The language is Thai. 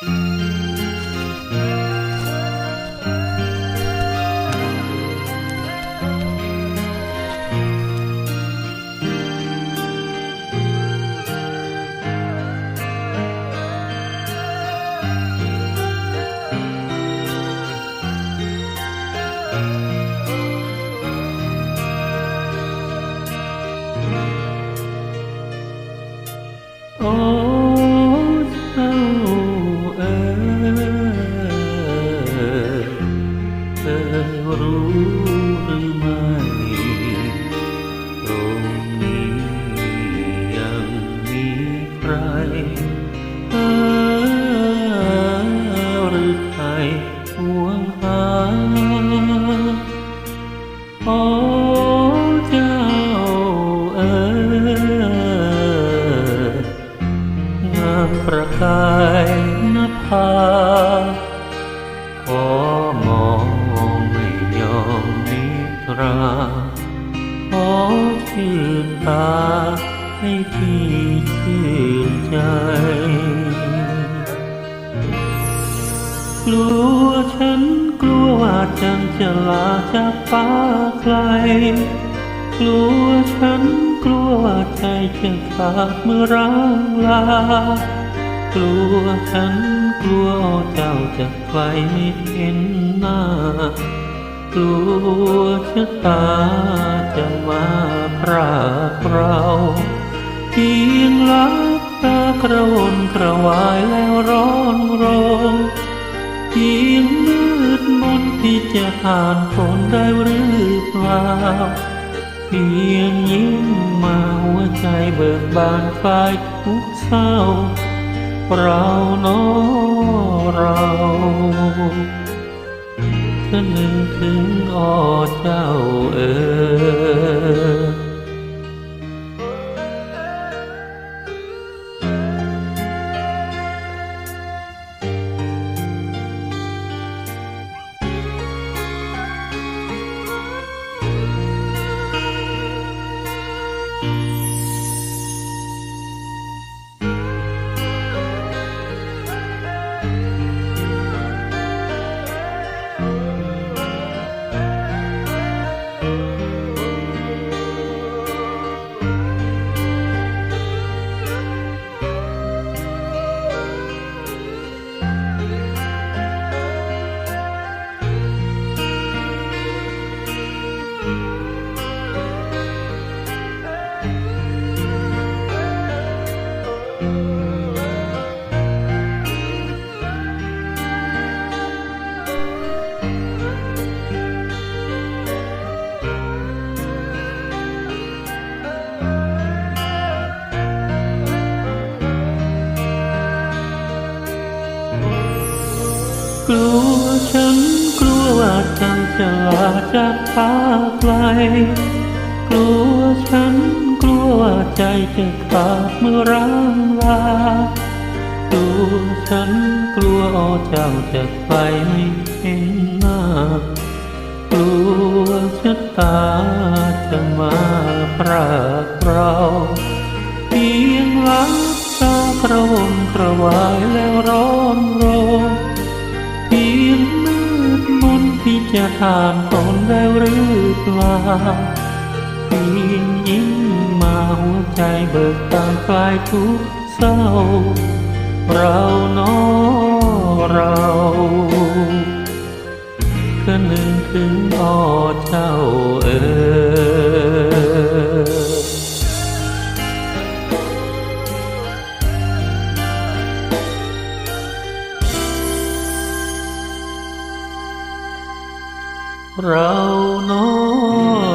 โรู้หรือไม่ตรงนี้ยังมีใครเออหรือใครห่วงหาโอ้เจ้าเอ๋งามประกายนภาขอมอง นิทราขอชื่นตาให้พี่ชื่นใจกลัวฉันกลัวว่าจันจะลาจากฟ้าไกล กลัวฉันกลัวว่าใจจะขาดเมื่อร่างลา กลัวฉันกลัวเจ้าจะไปไม่เห็นหน้า กลัวชะตาจะมาพรากเราเพียงลับตากระวนกระวายแล้วร้อนรนเพียงมืดมนที่จะผ่านพ้นได้หรือเปล่าเพียงยิ้มมาหัวใจเบิกบานคลายทุกเศร้าเราเนอเรา นึกถึงอ้อเจ้าเอ๋ย จันจะลาจากฟ้าไกล กลัวฉันกลัวใจจะขาดเมื่อร่างลากลัวฉันกลัวเจ้าจะไปไม่เห็นหน้ากลัวชะตาจะมาพรากเราเพียงหลับตากระวนกระวายแล้วร้อนรน จะผ่านพ้นได้หรือเปล่าเพียงยิ้มมาหัวใจเบิกบานคลายทุกเศร้า เราเนอเราก็นึกถึงอ้อเจ้าเอ๋ย เราเนาะ